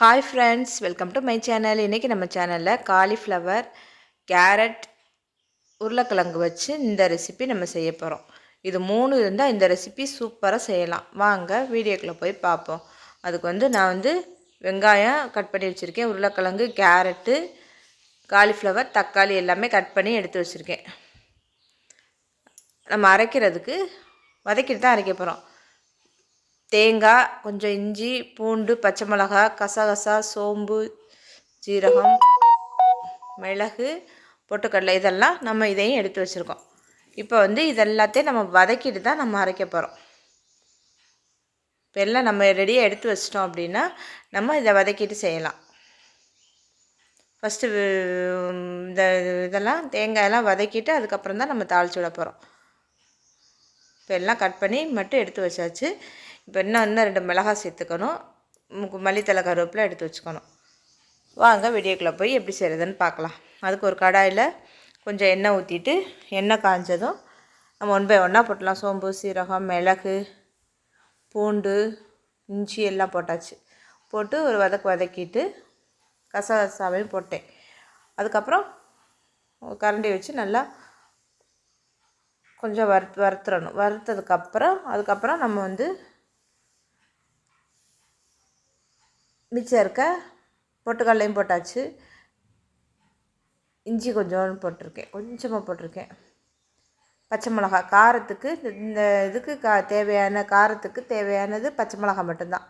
Hi friends welcome to my channel இன்றைக்கி நம்ம சேனலில் காலிஃப்ளவர் கேரட் உருளைக்கிழங்கு வச்சு இந்த ரெசிபி நம்ம செய்ய போகிறோம் இது மூணு இருந்தால் இந்த ரெசிபி சூப்பராக செய்யலாம். வாங்க வீடியோக்குள்ளே போய் பார்ப்போம். அதுக்கு வந்து நான் வந்து வெங்காயம் கட் பண்ணி வச்சுருக்கேன். உருளைக்கிழங்கு கேரட்டு காலிஃப்ளவர் தக்காளி எல்லாமே கட் பண்ணி எடுத்து வச்சுருக்கேன். நம்ம அரைக்கிறதுக்கு வதக்கிட்டு தான் அரைக்க போகிறோம் தேங்காய் கொஞ்சம் இஞ்சி பூண்டு பச்சை மிளகா கசகசா சோம்பு ஜீரகம் மிளகு பொட்டுக்கடலை இதெல்லாம் நம்ம இதையும் எடுத்து வச்சுருக்கோம். இப்போ வந்து இதெல்லாத்தையும் நம்ம வதக்கிட்டு தான் நம்ம அரைக்க போகிறோம் இப்போ எல்லாம் நம்ம ரெடியாக எடுத்து வச்சிட்டோம் அப்படின்னா நம்ம இதை வதக்கிட்டு செய்யலாம். ஃபஸ்ட்டு இந்த இதெல்லாம் தேங்காயெல்லாம் வதக்கிட்டு அதுக்கப்புறம் தான் நம்ம தாளித்து விட போகிறோம் இப்போ எல்லாம் கட் பண்ணி மட்டும் எடுத்து வச்சாச்சு. இப்போ இன்னும் இன்னும் ரெண்டு மிளகாய் சேர்த்துக்கணும். மல்லித்தலை கருவேப்பில் எடுத்து வச்சுக்கணும். வாங்க விடியக்குள்ளே போய் எப்படி செய்கிறதுன்னு பார்க்கலாம். அதுக்கு ஒரு கடாயில் கொஞ்சம் எண்ணெய் ஊற்றிட்டு எண்ணெய் காய்ஞ்சதும் நம்ம ஒன் பை ஒன்றா போட்டலாம். சோம்பு சீரகம் மிளகு பூண்டு இஞ்சி எல்லாம் போட்டாச்சு. போட்டு ஒரு வதக்கு வதக்கிட்டு கசகசாவையும் போட்டேன். அதுக்கப்புறம் கரண்டி வச்சு நல்லா கொஞ்சம் வறுத்து வறுத்துறணும். வறுத்ததுக்கப்புறம் அதுக்கப்புறம் நம்ம வந்து மிச்சம் இருக்க பொட்டுக்கடலையும் போட்டாச்சு. இஞ்சி கொஞ்சோன்னு போட்டிருக்கேன். கொஞ்சமாக போட்டிருக்கேன். பச்சை மிளகா காரத்துக்கு இந்த இதுக்கு கா தேவையான காரத்துக்கு தேவையானது பச்சை மிளகா மட்டும்தான்.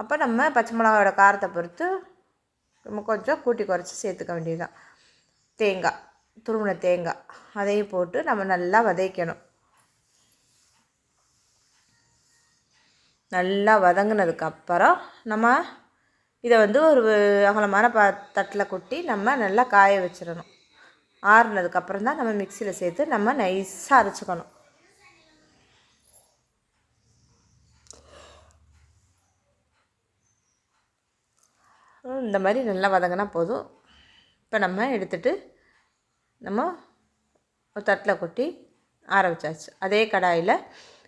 அப்போ நம்ம பச்சை மிளகாவோட காரத்தை பொறுத்து நம்ம கொஞ்சம் கூட்டி குறைச்சி சேர்த்துக்க வேண்டியதுதான். தேங்காய் துருவின தேங்காய். அதையும் போட்டு நம்ம நல்லா வதக்கணும். நல்லா வதங்கினதுக்கப்புறம் நம்ம இதை வந்து ஒரு அகலமான ப தட்டில் கொட்டி நம்ம நல்லா காய வச்சிடணும். ஆறுனதுக்கப்புறம் தான் நம்ம மிக்சியில் சேர்த்து நம்ம நைஸாக அரைச்சிக்கணும். இந்த மாதிரி நல்லா வதங்கினா போதும். இப்போ நம்ம எடுத்துகிட்டு நம்ம ஒரு தட்டில் கொட்டி ஆற வச்சாச்சு. அதே கடாயில்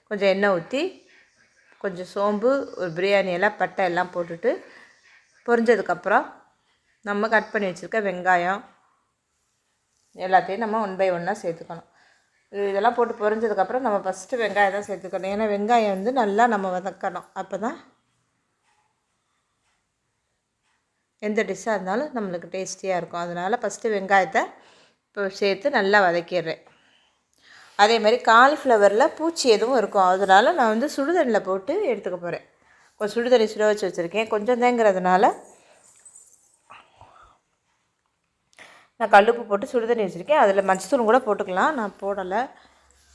கொஞ்சம் எண்ணெய் ஊற்றி கொஞ்சம் சோம்பு ஒரு பிரியாணி எல்லாம் பட்டை எல்லாம் போட்டுட்டு பொரிஞ்சதுக்கப்புறம் நம்ம கட் பண்ணி வச்சுருக்க வெங்காயம் எல்லாத்தையும் நம்ம ஒன் பை ஒன்னாக சேர்த்துக்கணும். இதெல்லாம் போட்டு பொரிஞ்சதுக்கப்புறம் நம்ம ஃபஸ்ட்டு வெங்காயம் தான் சேர்த்துக்கணும். ஏன்னா வெங்காயம் வந்து நல்லா நம்ம வதக்கணும். அப்போ தான் எந்த டிஷ்ஷாக இருந்தாலும் நம்மளுக்கு டேஸ்டியாக இருக்கும். அதனால் ஃபஸ்ட்டு வெங்காயத்தை இப்போ சேர்த்து நல்லா வதக்கிடுறேன். அதே மாதிரி காலிஃப்ளவரில் பூச்சி எதுவும் இருக்கும். அதனால் நான் வந்து சுடுதண்ணியில் போட்டு எடுத்துக்க போகிறேன் ஒரு சுடுதண்ணி சுட வச்சு வச்சுருக்கேன். கொஞ்சம் தேங்கிறதுனால நான் கல்லுப்பு போட்டு சுடுதண்ணி வச்சுருக்கேன். அதில் மஞ்சத்தூள் கூட போட்டுக்கலாம். நான் போடலை.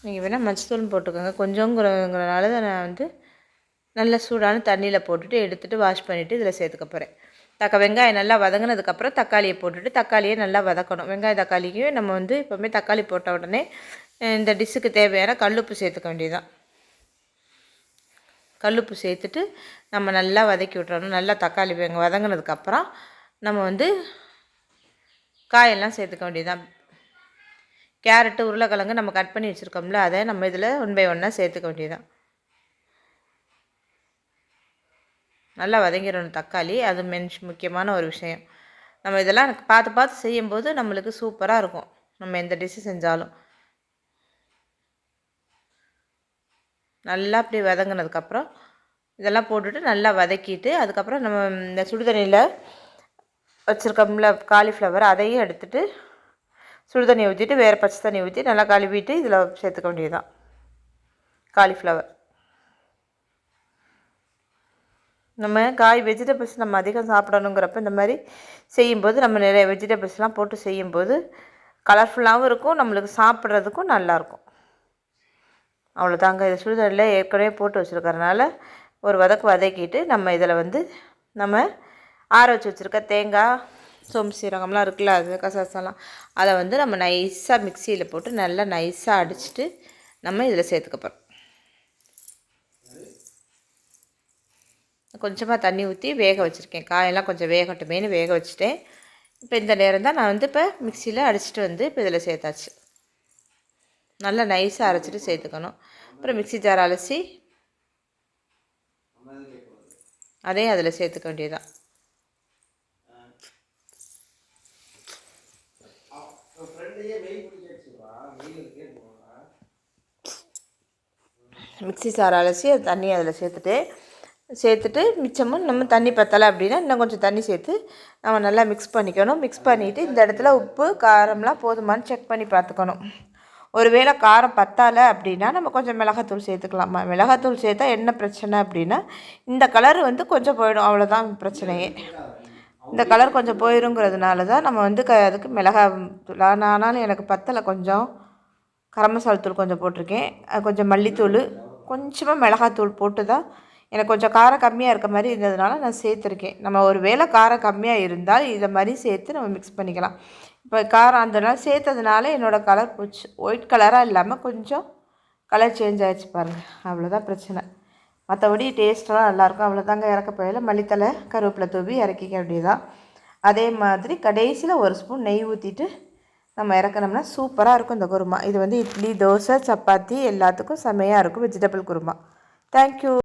நீங்கள் வேணால் மஞ்சத்தூள் போட்டுக்கோங்க. கொஞ்சங்கிறங்கிறனால தான் நான் வந்து நல்ல சூடான தண்ணியில் போட்டுட்டு எடுத்துகிட்டு வாஷ் பண்ணிவிட்டு இதில் சேர்த்துக்க போகிறேன் தக்க வெங்காயம் நல்லா வதங்கினதுக்கப்புறம் தக்காளியை போட்டுட்டு தக்காளியை நல்லா வதக்கணும். வெங்காயம் தக்காளிக்கும் நம்ம வந்து எப்போவுமே தக்காளி போட்ட உடனே இந்த டிஷ்ஷுக்கு தேவையான கல்லுப்பு சேர்த்துக்க வேண்டியதுதான். கல்லுப்பு சேர்த்துட்டு நம்ம நல்லா வதக்கி விட்றணும் நல்லா தக்காளி வெங்க வதங்கினதுக்கப்புறம் நம்ம வந்து காயெல்லாம் சேர்த்துக்க வேண்டியதுதான். கேரட்டு உருளைக்கிழங்கு நம்ம கட் பண்ணி வச்சுருக்கோம்ல அதை நம்ம இதில் ஒன் பை ஒன்னாக சேர்த்துக்க வேண்டியதுதான். நல்லா வதங்கிடணும் தக்காளி. அது மென்ஷ் முக்கியமான ஒரு விஷயம். நம்ம இதெல்லாம் பார்த்து பார்த்து செய்யும்போது நம்மளுக்கு சூப்பராக இருக்கும். நம்ம எந்த டிஷ்ஷு செஞ்சாலும். நல்லா அப்படி வதங்கினதுக்கப்புறம் இதெல்லாம் போட்டுட்டு நல்லா வதக்கிட்டு அதுக்கப்புறம் நம்ம இந்த சுடுதண்ணியில் வச்சுருக்கோம்ல காலிஃப்ளவர் அதையும் எடுத்துகிட்டு சுடுதண்ணி ஊற்றிட்டு வேறு பச்சை தண்ணி ஊற்றி நல்லா கழுவிட்டு இதில் சேர்த்துக்க வேண்டியதுதான். காலிஃப்ளவர் நம்ம காய் வெஜிடபிள்ஸ் நம்ம அதிகம் சாப்பிடணுங்கிறப்ப இந்த மாதிரி செய்யும்போது நம்ம நிறைய வெஜிடபிள்ஸ்லாம் போட்டு செய்யும்போது கலர்ஃபுல்லாகவும் இருக்கும் நம்மளுக்கு சாப்பிட்றதுக்கும் நல்லாயிருக்கும் அவ்வளோதாங்க இது சுடுதண்ணில் ஏற்கனவே போட்டு வச்சுருக்கறனால ஒரு வதக்கு வதக்கிட்டு நம்ம இதில் வந்து நம்ம ஆற வச்சு வச்சுருக்க தேங்காய் சோம்பு சீரகம்லாம் இருக்குல்ல அது கசகசெல்லாம் அதை வந்து நம்ம நைஸாக மிக்சியில் போட்டு நல்லா நைஸாக அடிச்சுட்டு நம்ம இதில் சேர்த்துக்க போகிறோம் கொஞ்சமாக தண்ணி ஊற்றி வேக வச்சுருக்கேன். காயெல்லாம் கொஞ்சம் வேகட்டுமேனு வேக வச்சுட்டேன். இப்போ இந்த நேரம் தான் நான் வந்து இப்போ மிக்சியில் அடிச்சுட்டு வந்து இப்போ இதில் சேர்த்தாச்சு. நல்லா நைஸாக அரைச்சிட்டு சேர்த்துக்கணும். அப்புறம் மிக்சி ஜார் அலசி அதையும் அதில் சேர்த்துக்க வேண்டியதான் மிக்சி சார் அலசி அது தண்ணி அதில் சேர்த்துட்டு சேர்த்துட்டு மிச்சமும் நம்ம தண்ணி பற்றலை அப்படின்னா இன்னும் கொஞ்சம் தண்ணி சேர்த்து நம்ம நல்லா மிக்ஸ் பண்ணிக்கணும். மிக்ஸ் பண்ணிவிட்டு இந்த இடத்துல உப்பு காரம்லாம் போதுமானு செக் பண்ணி பார்த்துக்கணும். ஒருவேளை காரம் பத்தால அப்படின்னா நம்ம கொஞ்சம் மிளகாத்தூள் சேர்த்துக்கலாமா. மிளகாத்தூள் சேர்த்தா என்ன பிரச்சனை அப்படின்னா இந்த கலர் வந்து கொஞ்சம் போயிடும். அவ்வளோதான் பிரச்சனையே. இந்த கலர் கொஞ்சம் போயிருங்கிறதுனால தான் நம்ம வந்து க அதுக்கு மிளகா தூள். ஆனாலும் எனக்கு பத்தலை. கொஞ்சம் கரம் மசாலா தூள் கொஞ்சம் போட்டிருக்கேன். கொஞ்சம் மல்லித்தூள் கொஞ்சமாக மிளகாத்தூள் போட்டு தான் எனக்கு கொஞ்சம் காரம் கம்மியாக இருக்க மாதிரி இருந்ததுனால நான் சேர்த்துருக்கேன். நம்ம ஒரு வேளை காரம் கம்மியாக இருந்தால் இதை மாதிரி சேர்த்து நம்ம மிக்ஸ் பண்ணிக்கலாம். இப்போ காரம் அந்த நாள் சேர்த்ததுனால என்னோடய கலர் போச்சு. ஒயிட் கலராக இல்லாமல் கொஞ்சம் கலர் சேஞ்ச் ஆகிடுச்சு பாருங்கள் அவ்வளோதான் பிரச்சனை. மற்றபடி டேஸ்ட்டெல்லாம் நல்லாயிருக்கும் அவ்வளோதாங்க இறக்க போயில மல்லித்தலை கருவேப்பிலை தூவி இறக்கிக்க அப்படிதான் அதே மாதிரி கடைசியில் ஒரு ஸ்பூன் நெய் ஊற்றிட்டு நம்ம இறக்கணும்னா சூப்பராக இருக்கும் இந்த குருமா. இது வந்து இட்லி தோசை சப்பாத்தி எல்லாத்துக்கும் செமையாக இருக்கும். வெஜிடபிள் குருமா. தேங்க்யூ